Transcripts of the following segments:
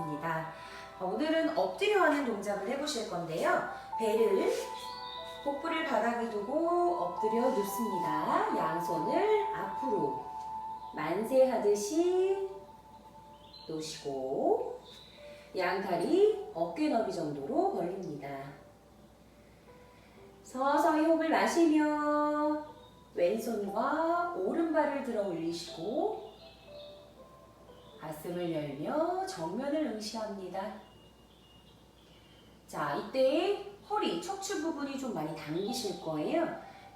보시겠습니다. 어, 오늘은 엎드려 하는 동작을 해보실 건데요. 배를 복부를 바닥에 두고 엎드려 눕습니다. 양손을 앞으로 만세하듯이 놓으시고 양다리 어깨 너비 정도로 벌립니다. 서서히 호흡을 마시며 왼손과 오른발을 들어 올리시고 가슴을 열며 정면을 응시합니다. 자, 이때 허리, 척추 부분이 좀 많이 당기실 거예요.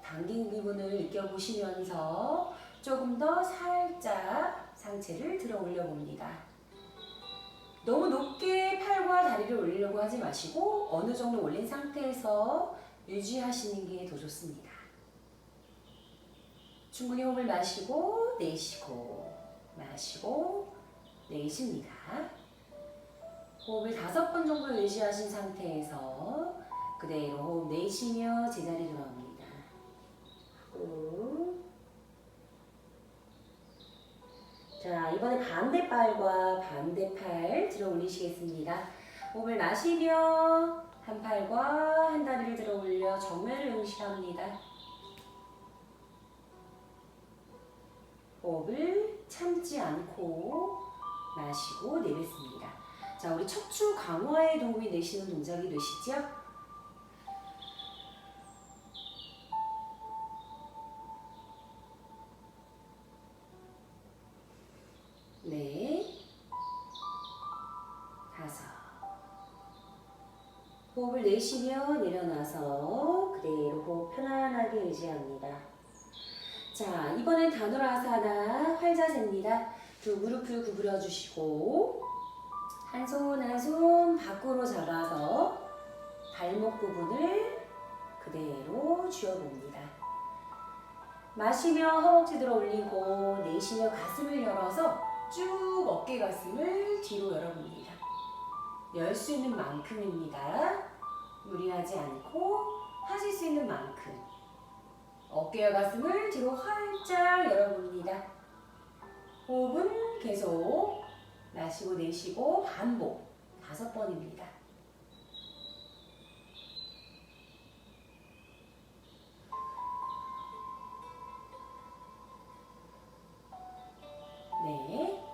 당긴 기분을 느껴보시면서 조금 더 살짝 상체를 들어 올려 봅니다. 너무 높게 팔과 다리를 올리려고 하지 마시고 어느 정도 올린 상태에서 유지하시는 게 더 좋습니다. 충분히 호흡을 마시고 내쉬고 마시고 내쉽니다. 호흡을 다섯 번 정도 유지하신 상태에서 그대로 호흡 내쉬며 제자리 돌아옵니다. 하고 자 이번에 반대발과 반대팔 들어 올리시겠습니다. 호흡을 마시며 한 팔과 한 다리를 들어 올려 정면을 응시합니다. 호흡을 참지 않고 마시고 내뱉습니다. 자, 우리 척추 강화에 도움이 되시는 동작이 되시죠? 네. 호흡을 내쉬며 내려놔서 그대로 호흡 편안하게 유지합니다. 자, 이번엔 다누라사나 활자세입니다. 두 무릎을 구부려 주시고 한 손 한 손 밖으로 잡아서 발목 부분을 그대로 쥐어봅니다. 마시며 허벅지 들어 올리고 내쉬며 가슴을 열어서 쭉 어깨 가슴을 뒤로 열어봅니다. 열 수 있는 만큼입니다. 무리하지 않고 하실 수 있는 만큼. 어깨와 가슴을 뒤로 활짝 열어봅니다. 호흡은 계속 마시고 내쉬고 반복 다섯 번입니다. 네.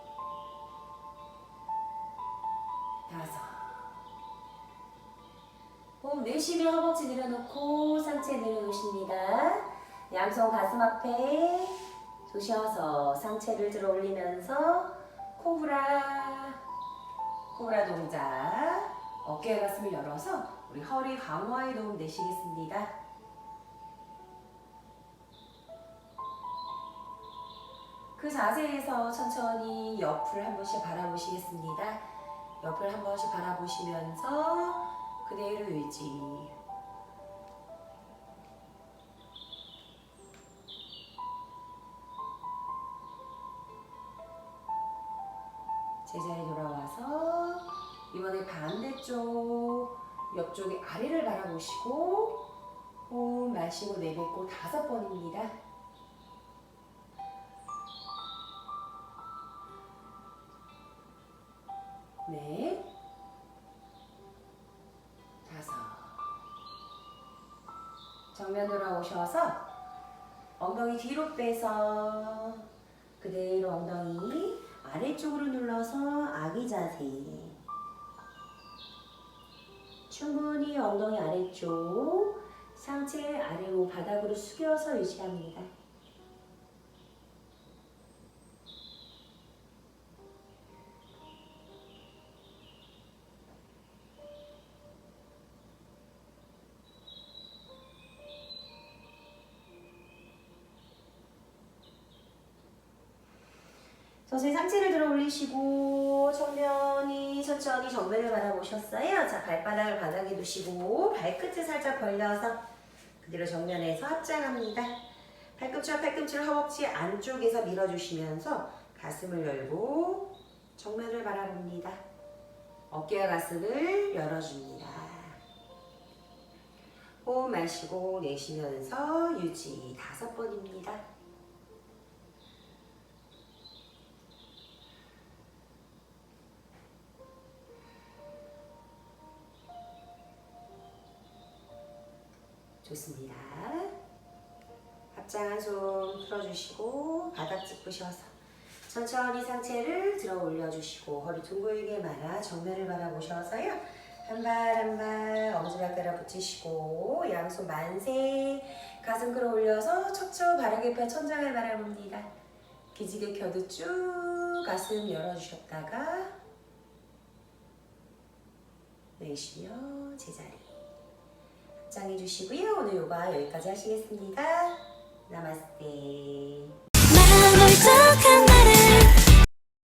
내쉬며 허벅지 내려놓고 상체 내려놓으십니다. 양손 가슴 앞에 두셔서 상체를 들어 올리면서 코브라 코브라 동작 어깨 가슴을 열어서 우리 허리 강화에 도움 되시겠습니다. 그 자세에서 천천히 옆을 한 번씩 바라보시겠습니다. 옆을 한 번씩 바라보시면서 그대로 유지. 제자리 돌아와서 이번에 반대쪽 옆쪽의 아래를 바라보시고 호흡 마시고 내뱉고 다섯 번입니다. 네. 정면 돌아오셔서 엉덩이 뒤로 빼서 그대로 엉덩이 아래쪽으로 눌러서 아기 자세. 충분히 엉덩이 아래쪽, 상체 아래로 바닥으로 숙여서 유지합니다. 서서히 상체를 들어 올리시고 정면이 천천히 정면을 바라보셨어요. 자 발바닥을 바닥에 두시고 발끝을 살짝 벌려서 그대로 정면에서 합장합니다. 팔꿈치와 팔꿈치를 허벅지 안쪽에서 밀어주시면서 가슴을 열고 정면을 바라봅니다. 어깨와 가슴을 열어줍니다. 호흡 마시고 내쉬면서 유지 다섯 번입니다. 좋습니다. 합장한 손 풀어주시고 바닥 짚으셔서 천천히 상체를 들어 올려주시고 허리 둥글게 말아 정면을 바라보셔서요. 한 발 한 발 엄지발가락 붙이시고 양손 만세 가슴 끌어올려서 척추 바르게 펴 천장을 바라봅니다. 기지개 켜도 쭉 가슴 열어주셨다가 내쉬며 제자리 합장해 주시고요. 오늘 요가 여기까지 하시겠습니다. 나마스테